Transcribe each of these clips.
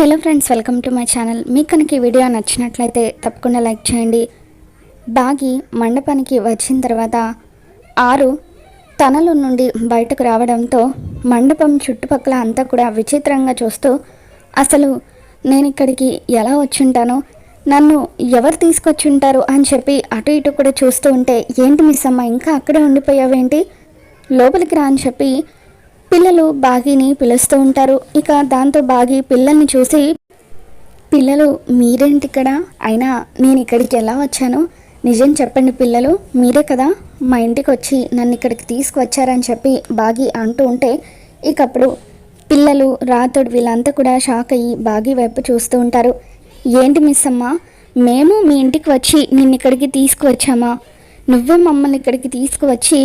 Hello friends welcome to my channel. మీకు కనుక ఈ వీడియో నచ్చినట్లయితే తప్పకుండా లైక్ చేయండి. బాగి మండపానికి వచ్చిన తర్వాత ఆరు తనలో నుండి బయటకు రావడంతో మండపం చుట్టుపక్కల అంతా కూడా విచిత్రంగా చూస్తూ అసలు నేను ఇక్కడికి ఎలా వచ్చుంటాను? నన్ను ఎవరు తీసుకొచ్చుంటారు? అని చెప్పి అటు ఇటు కూడా చూస్తూ ఉంటే ఏంటి మిస్ అమ్మ ఇంకా అక్కడే ఉండిపోయావేంటి? లోపలికి రా అని చెప్పి పిల్లలు బాగీని పిలుస్తూ ఉంటారు. ఇక దాంతో బాగి పిల్లల్ని చూసి పిల్లలు మీరేంటి ఇక్కడ అయినా నేను ఇక్కడికి ఎలా వచ్చాను? నిజం చెప్పండి పిల్లలు మీరే కదా? మా ఇంటికి వచ్చి నన్ను ఇక్కడికి తీసుకువచ్చారని చెప్పి బాగి అంటూ ఉంటే ఇకప్పుడు పిల్లలు రాతోడు వీళ్ళంతా కూడా షాక్ అయ్యి బాగి వైపు చూస్తూ ఉంటారు. ఏంటి మిస్ అమ్మ మేము మీ ఇంటికి వచ్చి నిన్ను ఇక్కడికి తీసుకువచ్చామా? నువ్వే మమ్మల్ని ఇక్కడికి తీసుకువచ్చి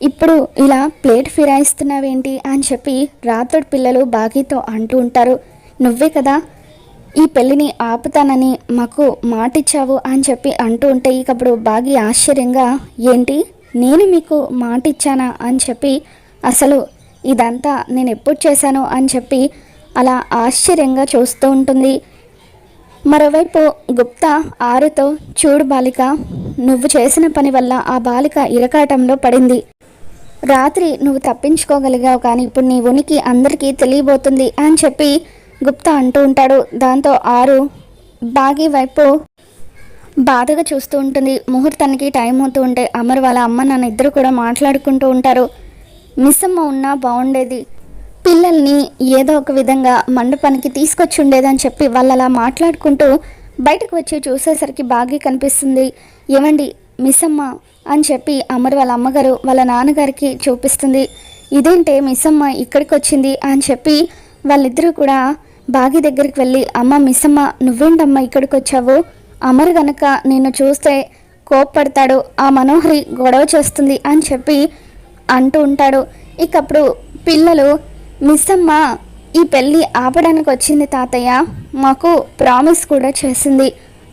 ఇప్పుడు ఇలా ప్లేట్ ఫిరాయిస్తున్నావేంటి అని చెప్పి రాత్రుడు పిల్లలు బాగీతో అంటూ ఉంటారు. నువ్వే కదా ఈ పెళ్ళిని ఆపుతానని మాకు మాటిచ్చావు అని చెప్పి అంటూ ఉంటే ఇక అప్పుడు బాగి ఆశ్చర్యంగా ఏంటి? నేను మీకు మాట ఇచ్చానా అని చెప్పి అసలు ఇదంతా నేను ఎప్పుడు చేశాను? అని చెప్పి అలా ఆశ్చర్యంగా చూస్తూ ఉంటుంది. మరోవైపు గుప్తా ఆరుతో చూడు బాలిక నువ్వు చేసిన పని వల్ల ఆ బాలిక ఇరకాటంలో పడింది. రాత్రి నువ్వు తప్పించుకోగలిగావు కానీ ఇప్పుడు నీ ఉనికి అందరికీ తెలియబోతుంది అని చెప్పి గుప్తా అంటూ ఉంటాడు. దాంతో ఆరు బాగి వైపు బాధగా చూస్తూ ఉంటుంది. ముహూర్తానికి టైం అవుతూ ఉంటే అమర్ వాళ్ళ అమ్మ నాన్న ఇద్దరు కూడా మాట్లాడుకుంటూ ఉంటారు. మిస్ అమ్మ ఉన్నా బాగుండేది పిల్లల్ని ఏదో ఒక విధంగా మండపానికి తీసుకొచ్చి ఉండేదని చెప్పి వాళ్ళు అలా మాట్లాడుకుంటూ బయటకు వచ్చి చూసేసరికి బాగి కనిపిస్తుంది. ఏమండి మిస్ అమ్మ అని చెప్పి అమర్ వాళ్ళ అమ్మగారు వాళ్ళ నాన్నగారికి చూపిస్తుంది. ఇదేంటే మిస్ అమ్మ ఇక్కడికి వచ్చింది అని చెప్పి వాళ్ళిద్దరూ కూడా బాగి దగ్గరికి వెళ్ళి అమ్మ మిస్ అమ్మ నువ్వేంటమ్మా ఇక్కడికి వచ్చావు అమర్ గనక నిన్ను చూస్తే కోప్పడతాడు ఆ మనోహరి గొడవ చేస్తుంది అని చెప్పి అంటూ ఉంటాడు. ఇకప్పుడు పిల్లలు మిస్ అమ్మ ఈ పెళ్ళి ఆపడానికి వచ్చింది తాతయ్య మాకు ప్రామిస్ కూడా చేసింది.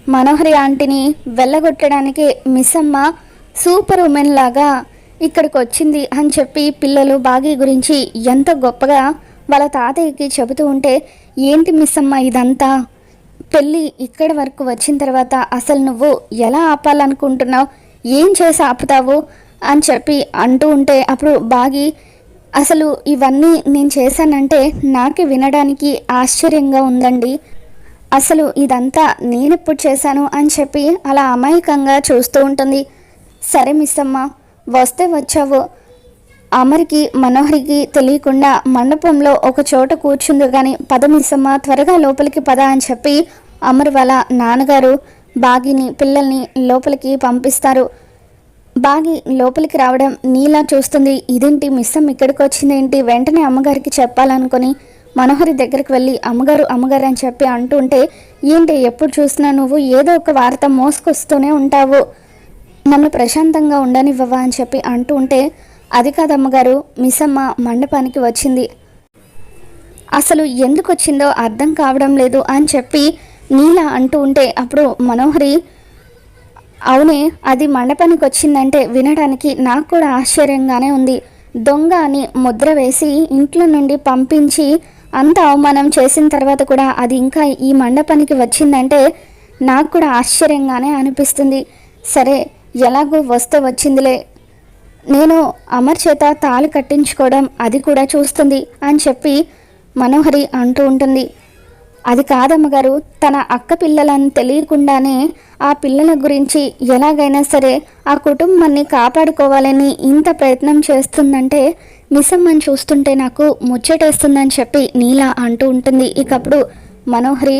మనోహరి ఆంటీని వెళ్ళగొట్టడానికి మిస్ అమ్మ సూపర్ ఉమెన్ లాగా ఇక్కడికి వచ్చింది అని చెప్పి పిల్లలు బాగీ గురించి ఎంత గొప్పగా వాళ్ళ తాతయ్యకి చెబుతూ ఉంటే ఏంటి మిస్ అమ్మ ఇదంతా? పెళ్ళి ఇక్కడి వరకు వచ్చిన తర్వాత అసలు నువ్వు ఎలా ఆపాలనుకుంటున్నావు? ఏం చేసి ఆపుతావు? అని చెప్పి అంటూ ఉంటే అప్పుడు బాగి అసలు ఇవన్నీ నేను చేశానంటే నాకు వినడానికి ఆశ్చర్యంగా ఉందండి. అసలు ఇదంతా నేనెప్పుడు చేశాను? అని చెప్పి అలా అమాయకంగా చూస్తూ ఉంటుంది. సరే మిస్ వస్తే వచ్చావు. అమరికి మనోహరికి తెలియకుండా మండపంలో ఒక చోట కూర్చుంది కానీ పద మిస్సమ్మ త్వరగా లోపలికి పద అని చెప్పి అమర్ వాళ్ళ నాన్నగారు బాగిని పిల్లల్ని లోపలికి పంపిస్తారు. బాగి లోపలికి రావడం నీలా చూస్తుంది. ఇదేంటి మిస్సమ్ ఇక్కడికి వచ్చిందేంటి వెంటనే అమ్మగారికి చెప్పాలనుకొని మనోహరి దగ్గరికి వెళ్ళి అమ్మగారు అమ్మగారు అని చెప్పి అంటూ ఉంటే ఏంటి ఎప్పుడు చూసినా నువ్వు ఏదో ఒక వార్త మోసుకొస్తూనే ఉంటావు. నన్ను ప్రశాంతంగా ఉండనివ్వవా అని చెప్పి అంటూ ఉంటే అది కాదమ్మగారు మిసమ్మ మండపానికి వచ్చింది. అసలు ఎందుకు వచ్చిందో అర్థం కావడం లేదు అని చెప్పి నీల అంటూ ఉంటే అప్పుడు మనోహరి అవునే అది మండపానికి వచ్చిందంటే వినడానికి నాకు కూడా ఆశ్చర్యంగానే ఉంది. దొంగ అని ముద్ర వేసి ఇంట్లో నుండి పంపించి అంత అవమానం చేసిన తర్వాత కూడా అది ఇంకా ఈ మండపానికి వచ్చిందంటే నాకు కూడా ఆశ్చర్యంగానే అనిపిస్తుంది. సరే ఎలాగో వస్తే వచ్చిందిలే. నేను అమర్ చేత తాళి కట్టించుకోవడం అది కూడా చూస్తుంది అని చెప్పి మనోహరి అంటూ ఉంటుంది. అది కాదమ్మగారు తన అక్క పిల్లలను తెలియకుండానే ఆ పిల్లల గురించి ఎలాగైనా సరే ఆ కుటుంబాన్ని కాపాడుకోవాలని ఇంత ప్రయత్నం చేస్తుందంటే మిసమ్మని చూస్తుంటే నాకు ముచ్చటేస్తుందని చెప్పి నీలా అంటూ ఉంటుంది. ఇకప్పుడు మనోహరి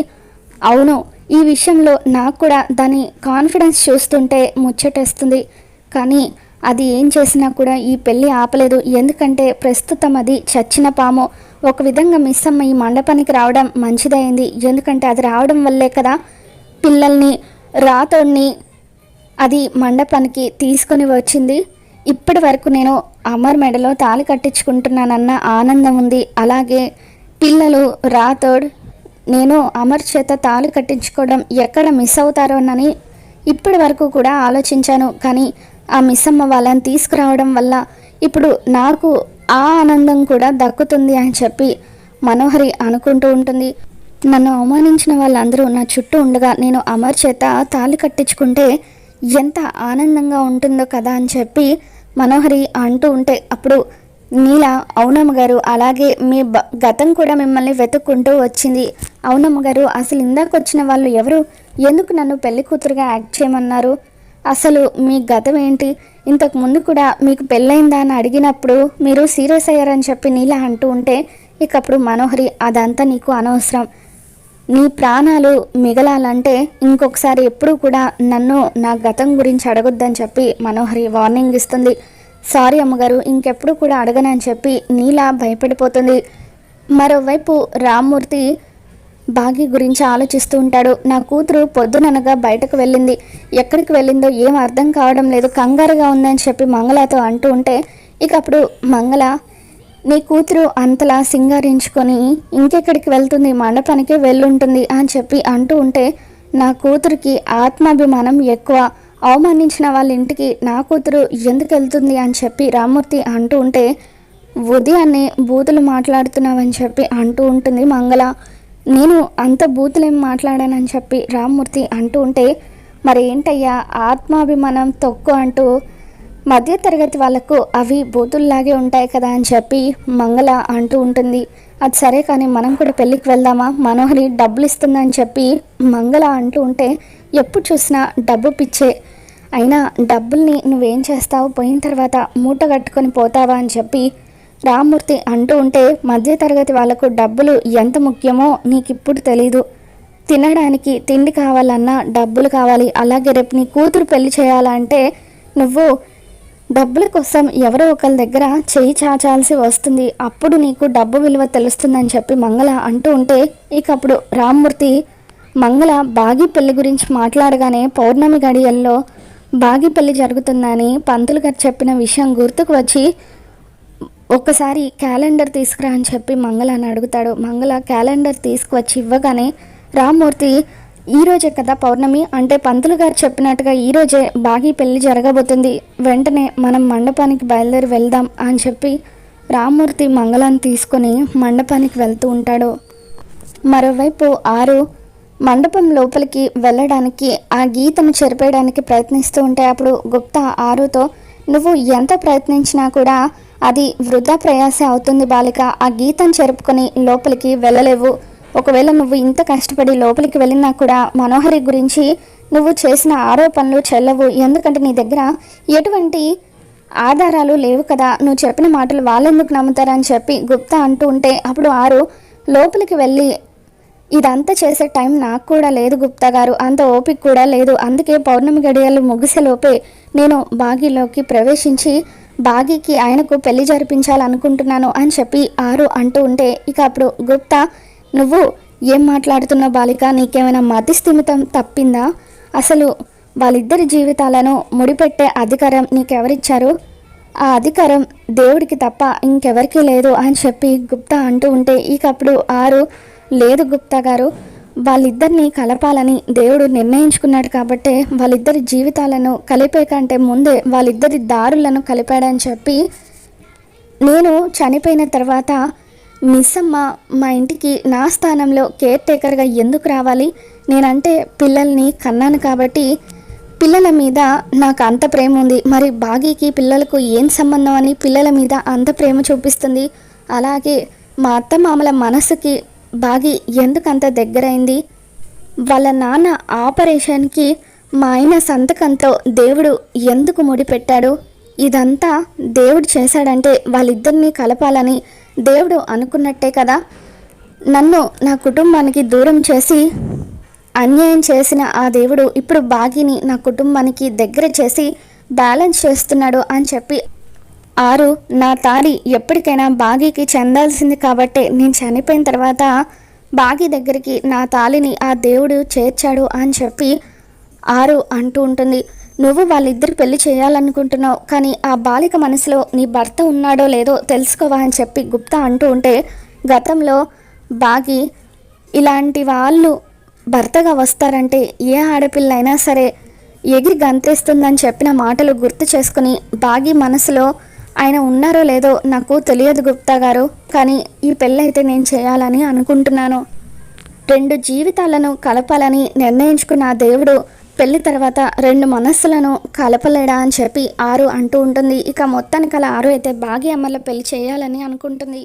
అవును ఈ విషయంలో నాకు కూడా దాని కాన్ఫిడెన్స్ చూస్తుంటే ముచ్చటేస్తుంది. కానీ అది ఏం చేసినా కూడా ఈ పెళ్ళి ఆపలేదు. ఎందుకంటే ప్రస్తుతం అది చచ్చిన పాము. ఒక విధంగా మిస్ అమ్మ ఈ మండపానికి రావడం మంచిదైంది. ఎందుకంటే అది రావడం వల్లే కదా పిల్లల్ని రాతోడిని అది మండపానికి తీసుకొని వచ్చింది. ఇప్పటి వరకు నేను అమర్ మెడలో తాళి కట్టించుకుంటున్నానన్న ఆనందం ఉంది. అలాగే పిల్లలు రాతోడ్ నేను అమర్ చేత తాళి కట్టించుకోవడం ఎక్కడ మిస్ అవుతారోనని ఇప్పటి వరకు కూడా ఆలోచించాను. కానీ ఆ మిస్ అమ్మ వాళ్ళని తీసుకురావడం వల్ల ఇప్పుడు నాకు ఆ ఆనందం కూడా దక్కుతుంది అని చెప్పి మనోహరి అనుకుంటూ ఉంటుంది. నన్ను అవమానించిన వాళ్ళందరూ నా చుట్టూ ఉండగా నేను అమర్ చేత తాళి కట్టించుకుంటే ఎంత ఆనందంగా ఉంటుందో కదా అని చెప్పి మనోహరి అంటూ ఉంటే అప్పుడు నీల అవునమ్మ గారు అలాగే మీ బ గతం కూడా మిమ్మల్ని వెతుక్కుంటూ వచ్చింది. అవునమ్మ గారు అసలు ఇందాక వచ్చిన వాళ్ళు ఎవరు? ఎందుకు నన్ను పెళ్ళి కూతురుగా యాక్ట్ చేయమన్నారు? అసలు మీ గతం ఏంటి? ఇంతకు ముందు కూడా మీకు పెళ్ళైందా అని అడిగినప్పుడు మీరు సీరియస్ అయ్యారని చెప్పి నీల అంటూ ఉంటే ఇక అప్పుడు మనోహరి అదంతా నీకు అనవసరం. నీ ప్రాణాలు మిగలాలంటే ఇంకొకసారి ఎప్పుడూ కూడా నన్ను నా గతం గురించి అడగొద్దని చెప్పి మనోహరి వార్నింగ్ ఇస్తుంది. సారీ అమ్మగారు ఇంకెప్పుడు కూడా అడగనని చెప్పి నీలా భయపడిపోతుంది. మరోవైపు రామ్మూర్తి బాగి గురించి ఆలోచిస్తూ ఉంటాడు. నా కూతురు పొద్దుననగా బయటకు వెళ్ళింది. ఎక్కడికి వెళ్ళిందో ఏం అర్థం కావడం లేదు. కంగారుగా ఉందని చెప్పి మంగళతో అంటూ ఉంటే ఇక అప్పుడు మంగళ నీ కూతురు అంతలా సింగారించుకొని ఇంకెక్కడికి వెళ్తుంది? మండపానికి వెళ్ళుంటుంది అని చెప్పి అంటూ ఉంటే నా కూతురికి ఆత్మాభిమానం ఎక్కువ. అవమానించిన వాళ్ళ ఇంటికి నా కూతురు ఎందుకు వెళ్తుంది అని చెప్పి రామ్మూర్తి అంటూ ఉంటే ఉదయాన్నే బూతులు మాట్లాడుతున్నావని చెప్పి అంటూ ఉంటుంది మంగళ. నేను అంత బూతులేం మాట్లాడానని చెప్పి రామ్మూర్తి అంటూ ఉంటే మరి ఏంటయ్యా ఆత్మాభిమానం తొక్కు అంటూ మధ్య తరగతి వాళ్ళకు అవి బూతుల్లాగే ఉంటాయి కదా అని చెప్పి మంగళ అంటూ ఉంటుంది. అది సరే కానీ మనం కూడా పెళ్ళికి వెళ్దామా? మనోహరి డబ్బులు ఇస్తుందని చెప్పి మంగళ అంటూ ఉంటే ఎప్పుడు చూసినా డబ్బు పిచ్చే. అయినా డబ్బుల్ని నువ్వేం చేస్తావు? పోయిన తర్వాత మూట కట్టుకొని పోతావా అని చెప్పి రామ్మూర్తి అంటూ ఉంటే మధ్య తరగతి వాళ్ళకు డబ్బులు ఎంత ముఖ్యమో నీకు ఇప్పుడు తెలీదు. తినడానికి తిండి కావాలన్నా డబ్బులు కావాలి. అలాగే రేపు నీ కూతురు పెళ్ళి చేయాలంటే నువ్వు డబ్బుల కోసం ఎవరో ఒకరి దగ్గర చేయి చాచాల్సి వస్తుంది. అప్పుడు నీకు డబ్బు విలువ తెలుస్తుందని చెప్పి మంగళ అంటూ ఉంటే ఇకప్పుడు రామ్మూర్తి మంగళ బాగి పెళ్ళి గురించి మాట్లాడగానే పౌర్ణమి గడియల్లో బాగి పెళ్ళి జరుగుతుందని పంతులు గారు చెప్పిన విషయం గుర్తుకు వచ్చి ఒక్కసారి క్యాలెండర్ తీసుకురా అని చెప్పి మంగళ అని అడుగుతాడు. మంగళ క్యాలెండర్ తీసుకువచ్చి ఇవ్వగానే రామ్మూర్తి ఈరోజే కదా పౌర్ణమి? అంటే పంతులు గారు చెప్పినట్టుగా ఈరోజే బాగి పెళ్ళి జరగబోతుంది. వెంటనే మనం మండపానికి బయలుదేరి వెళ్దాం అని చెప్పి రామ్మూర్తి మంగళాన్ని తీసుకొని మండపానికి వెళ్తూ ఉంటాడు. మరోవైపు ఆరు మండపం లోపలికి వెళ్ళడానికి ఆ గీతను చెరిపేయడానికి ప్రయత్నిస్తూ ఉంటే అప్పుడు గుప్తా ఆరుతో నువ్వు ఎంత ప్రయత్నించినా కూడా అది వృధా ప్రయాస అవుతుంది బాలిక. ఆ గీతం చెరుపుకొని లోపలికి వెళ్ళలేవు. ఒకవేళ నువ్వు ఇంత కష్టపడి లోపలికి వెళ్ళినా కూడా మనోహరి గురించి నువ్వు చేసిన ఆరోపణలు చెల్లవు. ఎందుకంటే నీ దగ్గర ఎటువంటి ఆధారాలు లేవు కదా. నువ్వు చెప్పిన మాటలు వాళ్ళెందుకు నమ్ముతారని చెప్పి గుప్తా అంటూ ఉంటే అప్పుడు ఆరు లోపలికి వెళ్ళి ఇదంతా చేసే టైం నాకు కూడా లేదు గుప్తా గారు. అంత ఓపిక కూడా లేదు. అందుకే పౌర్ణమి గడియలు ముగిసేలోపే నేను బాగిలోకి ప్రవేశించి బాగీకి ఆయనకు పెళ్ళి జరిపించాలనుకుంటున్నాను అని చెప్పి ఆరు అంటూ ఉంటే ఇక అప్పుడు గుప్తా నువ్వు ఏం మాట్లాడుతున్న బాలిక? నీకేమైనా మతి స్థిమితం తప్పిందా? అసలు వాళ్ళిద్దరి జీవితాలను ముడిపెట్టే అధికారం నీకెవరిచ్చారు? ఆ అధికారం దేవుడికి తప్ప ఇంకెవరికీ లేదు అని చెప్పి గుప్తా అంటూ ఉంటే ఇకప్పుడు ఆరు లేదు గుప్తా గారు వాళ్ళిద్దరిని కలపాలని దేవుడు నిర్ణయించుకున్నాడు కాబట్టే వాళ్ళిద్దరి జీవితాలను కలిపే కంటే ముందే వాళ్ళిద్దరి దారులను కలిపాడని చెప్పి నేను చనిపోయిన తర్వాత మిస్సమ్మ మా ఇంటికి నా స్థానంలో కేర్ టేకర్గా ఎందుకు రావాలి? నేనంటే పిల్లల్ని కన్నాను కాబట్టి పిల్లల మీద నాకు అంత ప్రేమ ఉంది. మరి బాగీకి పిల్లలకు ఏం సంబంధం అని పిల్లల మీద అంత ప్రేమ చూపిస్తుంది? అలాగే మా అత్త మామల మనసుకి బాగి ఎందుకంత దగ్గరైంది? వాళ్ళ నాన్న ఆపరేషన్కి మా ఆయన సంతకంతో దేవుడు ఎందుకు ముడిపెట్టాడు ఇదంతా దేవుడు చేశాడంటే వాళ్ళిద్దరినీ కలపాలని దేవుడు అనుకున్నట్టే కదా? నన్ను నా కుటుంబానికి దూరం చేసి అన్యాయం చేసిన ఆ దేవుడు ఇప్పుడు బాగిని నా కుటుంబానికి దగ్గర చేసి బ్యాలెన్స్ చేస్తున్నాడు అని చెప్పి ఆరు నా తారి ఎప్పటికైనా బాగీకి చెందాల్సింది కాబట్టే నేను చనిపోయిన తర్వాత బాగి దగ్గరికి నా తాలిని ఆ దేవుడు చేర్చాడు అని చెప్పి ఆరు అంటూ ఉంటుంది. నువ్వు వాళ్ళిద్దరు పెళ్ళి చేయాలనుకుంటున్నావు కానీ ఆ బాలిక మనసులో నీ భర్త ఉన్నాడో లేదో తెలుసుకోవా అని చెప్పి గుప్తా అంటూ ఉంటే గతంలో బాగి ఇలాంటి వాళ్ళు భర్తగా వస్తారంటే ఏ ఆడపిల్లైనా సరే ఎగిరి గంతేస్తుందని చెప్పిన మాటలు గుర్తు చేసుకుని బాగి మనసులో ఆయన ఉన్నారో లేదో నాకు తెలియదు గుప్తా గారు కానీ ఈ పెళ్ళైతే నేను చేయాలని అనుకుంటున్నాను. రెండు జీవితాలను కలపాలని నిర్ణయించుకున్న దేవుడు పెళ్ళి తర్వాత రెండు మనస్సులను కలపలేడా అని చెప్పి ఆరు అంటూ ఉంటుంది. ఇక మొత్తానికి అలా ఆరు అయితే భాగ్య అమ్మల పెళ్ళి చేయాలని అనుకుంటుంది.